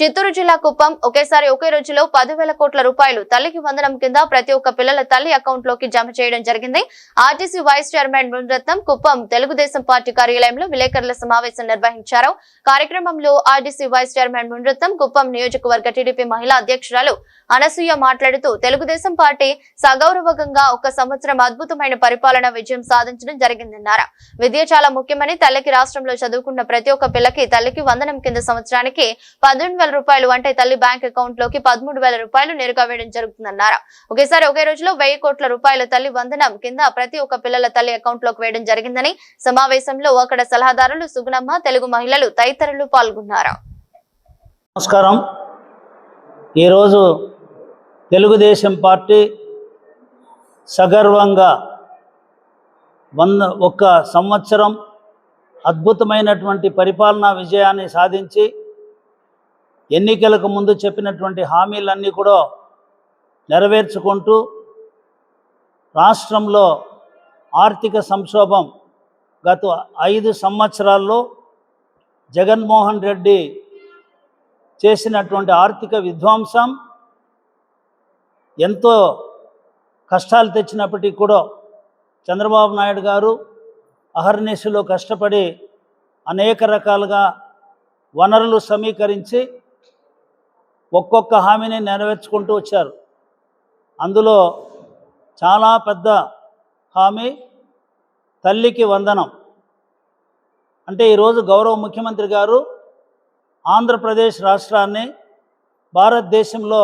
Chittoor జిల్లా కుప్పం ఒకేసారి ఒకే రోజులో పదివేల కోట్ల రూపాయలు తల్లికి వందనం కింద ప్రతి ఒక్క పిల్లల తల్లి అకౌంట్లోకి జమ చేయడం జరిగింది. RTC vice chairman Muniratnam Kuppam Telugu Desam party కార్యాలయంలో విలేకరుల సమావేశం నిర్వహించారు. కార్యక్రమంలో RTC vice chairman Muniratnam Kuppam నియోజకవర్గ టీడీపీ మహిళా అధ్యక్షురాలు అనసూయ మాట్లాడుతూ తెలుగుదేశం పార్టీ సగౌరవంగా ఒక సంవత్సరం అద్భుతమైన పరిపాలన విజయం సాధించడం జరిగిందన్నారు. విద్య చాలా ముఖ్యమని తల్లికి రాష్ట్రంలో చదువుకున్న ప్రతి ఒక్క పిల్లకి తల్లికి వందనం కింద సంవత్సరానికి పద్దెనిమిది వేల రూపాయలు అంటే తల్లి బ్యాంక్ అకౌంట్లోకి పదమూడు వేల రూపాయలు నేరుగా వేయడం జరుగుతుందన్నారు. ఒకేసారి ఒకే రోజులో వెయ్యి కోట్ల రూపాయల తల్లి వందనం కింద ప్రతి ఒక్క పిల్లల తల్లి అకౌంట్లోకి వేయడం జరిగిందని సమావేశంలో అక్కడ సలహాదారులు సుగుణమ్మ తెలుగు మహిళలు తదితరులు పాల్గొన్నారు. నమస్కారం. ఈరోజు తెలుగుదేశం పార్టీ సగర్వంగా వంద ఒక్క సంవత్సరం అద్భుతమైనటువంటి పరిపాలనా విజయాన్ని సాధించి ఎన్నికలకు ముందు చెప్పినటువంటి హామీలన్నీ కూడా నెరవేర్చుకుంటూ రాష్ట్రంలో ఆర్థిక సంక్షోభం గత ఐదు సంవత్సరాల్లో జగన్మోహన్ రెడ్డి చేసినటువంటి ఆర్థిక విధ్వంసం ఎంతో కష్టాలు తెచ్చినప్పటికీ కూడా చంద్రబాబు నాయుడు గారు అహర్నిశలో కష్టపడి అనేక రకాలుగా వనరులు సమీకరించి ఒక్కొక్క హామీని నెరవేర్చుకుంటూ వచ్చారు. అందులో చాలా పెద్ద హామీ తల్లికి వందనం. అంటే ఈరోజు గౌరవ ముఖ్యమంత్రి గారు ఆంధ్రప్రదేశ్ రాష్ట్రాన్ని భారతదేశంలో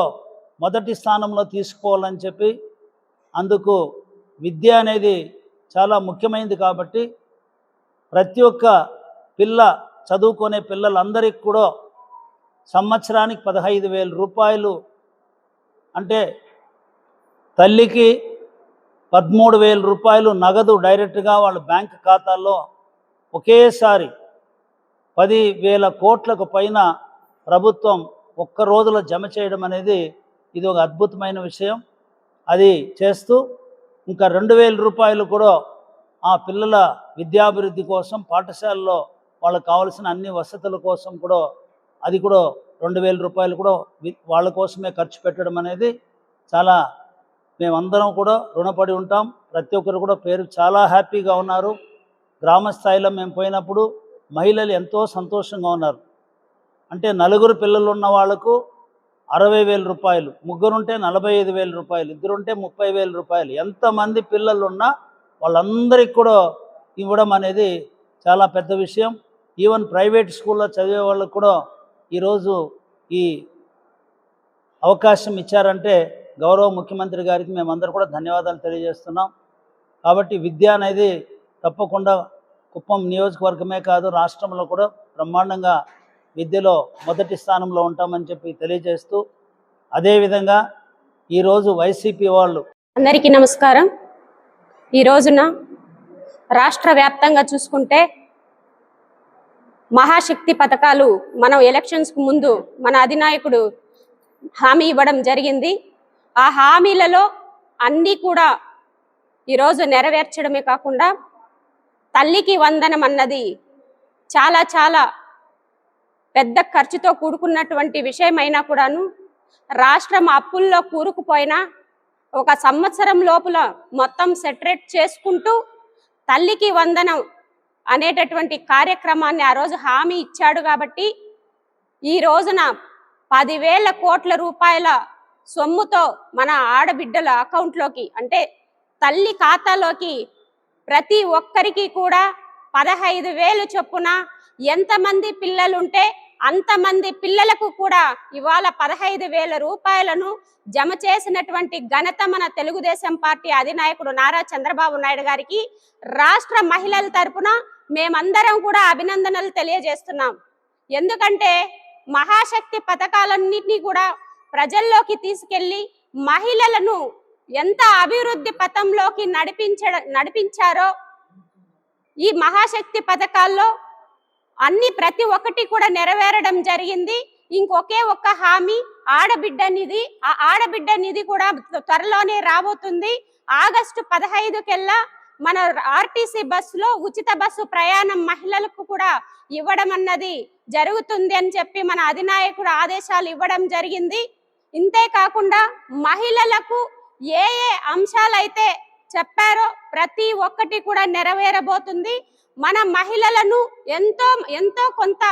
మొదటి స్థానంలో తీసుకోవాలని చెప్పి అందుకు విద్య అనేది చాలా ముఖ్యమైనది కాబట్టి ప్రతి ఒక్క పిల్ల చదువుకునే పిల్లలందరికీ కూడా సంవత్సరానికి పదహైదు వేల రూపాయలు. అంటే తల్లికి పదమూడు వేల రూపాయలు నగదు డైరెక్ట్గా వాళ్ళ బ్యాంక్ ఖాతాల్లో ఒకేసారి పది వేల కోట్లకు పైన ప్రభుత్వం ఒక్క రోజులో జమ చేయడం అనేది ఇది ఒక అద్భుతమైన విషయం. అది చేస్తూ ఇంకా రెండు వేల రూపాయలు కూడా ఆ పిల్లల విద్యాభివృద్ధి కోసం పాఠశాలలో వాళ్ళకి కావాల్సిన అన్ని వసతుల కోసం కూడా అది కూడా రెండు వేల రూపాయలు కూడా వాళ్ళ కోసమే ఖర్చు పెట్టడం అనేది చాలా మేమందరం కూడా రుణపడి ఉంటాం. ప్రతి ఒక్కరు కూడా పేరు చాలా హ్యాపీగా ఉన్నారు. గ్రామ స్థాయిలో మేము పోయినప్పుడు మహిళలు ఎంతో సంతోషంగా ఉన్నారు. అంటే నలుగురు పిల్లలు ఉన్న వాళ్ళకు అరవై వేల రూపాయలు ముగ్గురుంటే నలభై ఐదు వేల రూపాయలు ఇద్దరుంటే ముప్పై వేల రూపాయలు. ఎంతమంది పిల్లలు ఉన్నా వాళ్ళందరికీ కూడా ఇవ్వడం అనేది చాలా పెద్ద విషయం. ఈవెన్ ప్రైవేట్ స్కూల్లో చదివే వాళ్ళకు కూడా ఈరోజు ఈ అవకాశం ఇచ్చారంటే గౌరవ ముఖ్యమంత్రి గారికి మేమందరూ కూడా ధన్యవాదాలు తెలియజేస్తున్నాం. కాబట్టి విద్య అనేది తప్పకుండా కుప్పం నియోజకవర్గమే కాదు రాష్ట్రంలో కూడా బ్రహ్మాండంగా విద్యలో మొదటి స్థానంలో ఉంటామని చెప్పి తెలియజేస్తూ అదేవిధంగా ఈరోజు వైసీపీ వాళ్ళు అందరికీ నమస్కారం. ఈ రోజున రాష్ట్ర వ్యాప్తంగా చూసుకుంటే మహాశక్తి పథకాలు మనం ఎలక్షన్స్కు ముందు మన అధినాయకుడు హామీ ఇవ్వడం జరిగింది. ఆ హామీలలో అన్నీ కూడా ఈరోజు నెరవేర్చడమే కాకుండా తల్లికి వందనం అన్నది చాలా చాలా పెద్ద ఖర్చుతో కూడుకున్నటువంటి విషయమైనా కూడాను రాష్ట్రం అప్పుల్లో కూరుకుపోయినా ఒక సంవత్సరం లోపల మొత్తం సెటరేట్ చేసుకుంటూ తల్లికి వందనం అనేటటువంటి కార్యక్రమాన్ని ఆ రోజు హామీ ఇచ్చాడు కాబట్టి ఈ రోజున పదివేల కోట్ల రూపాయల సొమ్ముతో మన ఆడబిడ్డల అకౌంట్లోకి అంటే తల్లి ఖాతాలోకి ప్రతి ఒక్కరికి కూడా పదహైదు వేలు చొప్పున ఎంతమంది పిల్లలుంటే అంతమంది పిల్లలకు కూడా ఇవాళ పదహైదు వేల రూపాయలను జమ చేసినటువంటి ఘనత మన తెలుగుదేశం పార్టీ అధినాయకుడు నారా చంద్రబాబు నాయుడు గారికి రాష్ట్ర మహిళల తరపున మేమందరం కూడా అభినందనలు తెలియజేస్తున్నాం. ఎందుకంటే మహాశక్తి పథకాలన్నింటినీ కూడా ప్రజల్లోకి తీసుకెళ్ళి మహిళలను ఎంత అభివృద్ధి పథంలోకి నడిపించడ నడిపించారో ఈ మహాశక్తి పథకాల్లో అన్ని ప్రతి ఒక్కటి కూడా నెరవేరడం జరిగింది. ఇంకొకే ఒక్క హామీ ఆడబిడ్డ నిధి ఆ ఆడబిడ్డ నిధి కూడా త్వరలోనే రాబోతుంది. ఆగస్టు పదహైదుకెల్లా మన ఆర్టీసీ బస్సులో ఉచిత బస్సు ప్రయాణం మహిళలకు కూడా ఇవ్వడం అన్నది జరుగుతుంది అని చెప్పి మన అధినాయకుడు ఆదేశాలు ఇవ్వడం జరిగింది. ఇంతే కాకుండా మహిళలకు ఏ ఏ అంశాలైతే చెప్పారో ప్రతి ఒక్కటి కూడా నెరవేరబోతుంది. మన మహిళలను ఎంతో ఎంతో కొంత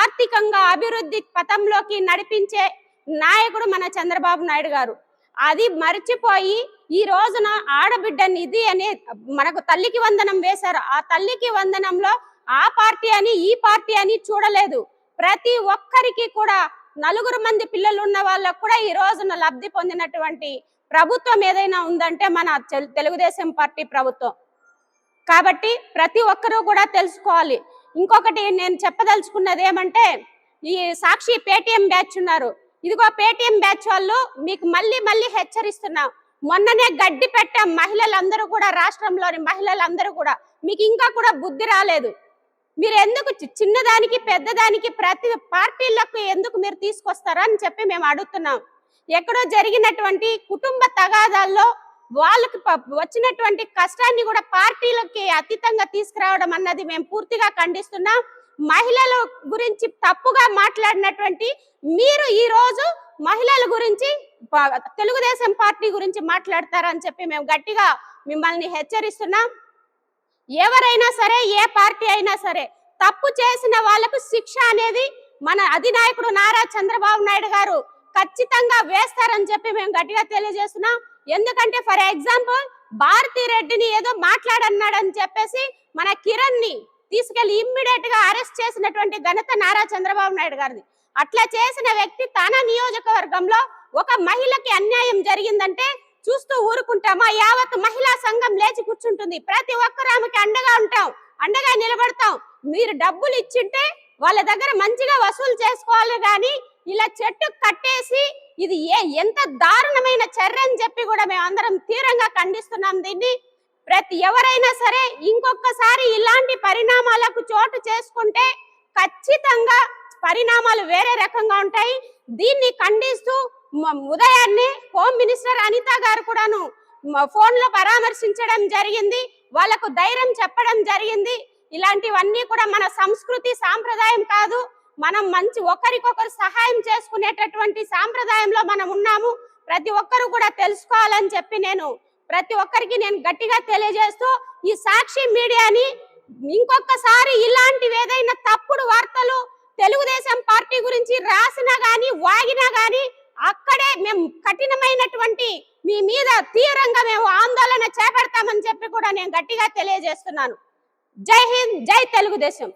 ఆర్థికంగా అభివృద్ధి పథంలోకి నడిపించే నాయకుడు మన చంద్రబాబు నాయుడు గారు. అది మర్చిపోయి ఈ రోజున ఆడబిడ్డ నిధి అనే మనకు తల్లికి వందనం వేశారు. ఆ తల్లికి వందనంలో ఆ పార్టీ అని ఈ పార్టీ అని చూడలేదు. ప్రతి ఒక్కరికి కూడా నలుగురు మంది పిల్లలు ఉన్న వాళ్ళకు కూడా ఈ రోజున లబ్ధి పొందినటువంటి ప్రభుత్వం ఏదైనా ఉందంటే మన తెలు- తెలుగుదేశం పార్టీ ప్రభుత్వం. కాబట్టి ప్రతి ఒక్కరూ కూడా తెలుసుకోవాలి. ఇంకొకటి నేను చెప్పదలుచుకున్నది ఏమంటే ఈ సాక్షి పేటిఎం బ్యాచ్ ఉన్నారు. ఇదిగో పేటిఎం బ్యాచ్ వాళ్ళు మీకు మళ్ళీ మళ్ళీ హెచ్చరిస్తున్నాం. మొన్ననే గడ్డి పెట్టాం మహిళలందరూ కూడా రాష్ట్రంలోని మహిళలందరూ కూడా మీకు ఇంకా కూడా బుద్ధి రాలేదు. మీరు ఎందుకు చిన్నదానికి పెద్దదానికి ప్రతి పార్టీలకు ఎందుకు మీరు తీసుకొస్తారా అని చెప్పి మేము అడుగుతున్నాం. ఎక్కడో జరిగినటువంటి కుటుంబ తగాదాల్లో వాళ్ళకి వచ్చినటువంటి కష్టాన్ని కూడా పార్టీలకి అతీతంగా తీసుకురావడం అన్నది మేము పూర్తిగా ఖండిస్తున్నాం. మహిళల గురించి తప్పుగా మాట్లాడినటువంటి మీరు ఈ రోజు మహిళల గురించి తెలుగుదేశం పార్టీ గురించి మాట్లాడతారని చెప్పి మేము గట్టిగా మిమ్మల్ని హెచ్చరిస్తున్నాం. ఎవరైనా సరే ఏ పార్టీ అయినా సరే తప్పు చేసిన వాళ్ళకు శిక్ష అనేది మన అధినాయకుడు నారా చంద్రబాబు నాయుడు గారు ఖచ్చితంగా వేస్తారని చెప్పి మేము గట్టిగా తెలియజేస్తున్నాం. ఎందుకంటే ఫర్ ఎగ్జాంపుల్ భారతీ రెడ్డిని ఏదో మాట్లాడన్నాడని చెప్పేసి మన కిరణ్ని తీసుకెళ్ళి ఇమ్మీడియట్గా అరెస్ట్ చేసినటువంటి ఘనత నారా చంద్రబాబు నాయుడు గారిది. అట్లా చేసిన వ్యక్తి తన నియోజకవర్గంలో ఒక మహిళకి అన్యాయం జరిగిందంటే చూస్తూ ఊరుకుంటామా? యావత్ మహిళా సంఘం లేచి కూర్చుంటుంది. ప్రతి ఒక్కరు ఆమెకి అండగా ఉంటాం అండగా నిలబడతాం. మీరు డబ్బులు ఇచ్చింటే వాళ్ళ దగ్గర మంచిగా వసూలు చేసుకోవాలి కానీ ఇలా చెట్టు కట్టేసి ఇది ఏ ఎంత దారుణమైన చర్య అని చెప్పి కూడా మేము అందరం తీవ్రంగా ఖండిస్తున్నాం దీన్ని. ప్రతి ఎవరైనా సరే ఇంకొకసారి ఇలాంటి పరిణామాలకు చోటు చేసుకుంటే ఖచ్చితంగా పరిణామాలు వేరే రకంగా ఉంటాయి. దీన్ని ఖండిస్తూ ఉదయాన్నే హోమ్ మినిస్టర్ అనిత గారు కూడాను ఫోన్లో పరామర్శించడం జరిగింది. వాళ్ళకు ధైర్యం చెప్పడం జరిగింది. ఇలాంటివన్నీ కూడా మన సంస్కృతి సాంప్రదాయం కాదు. మనం మంచి ఒకరికొకరు సహాయం చేసుకునేటటువంటి సాంప్రదాయంలో మనం ఉన్నాము. ప్రతి ఒక్కరు కూడా తెలుసుకోవాలని చెప్పి నేను ప్రతి ఒక్కరికి నేను గట్టిగా తెలియజేస్తూ ఈ సాక్షి మీడియాని ఇంకొకసారి ఇలాంటివి ఏదైనా తప్పుడు వార్తలు తెలుగుదేశం పార్టీ గురించి రాసినా గాని వాగినా గాని అక్కడే మేము కఠినమైనటువంటి మీ మీద తీవ్రంగా మేము ఆందోళన చేపడతామని చెప్పి కూడా నేను గట్టిగా తెలియజేస్తున్నాను. జై హింద్ జై తెలుగుదేశం.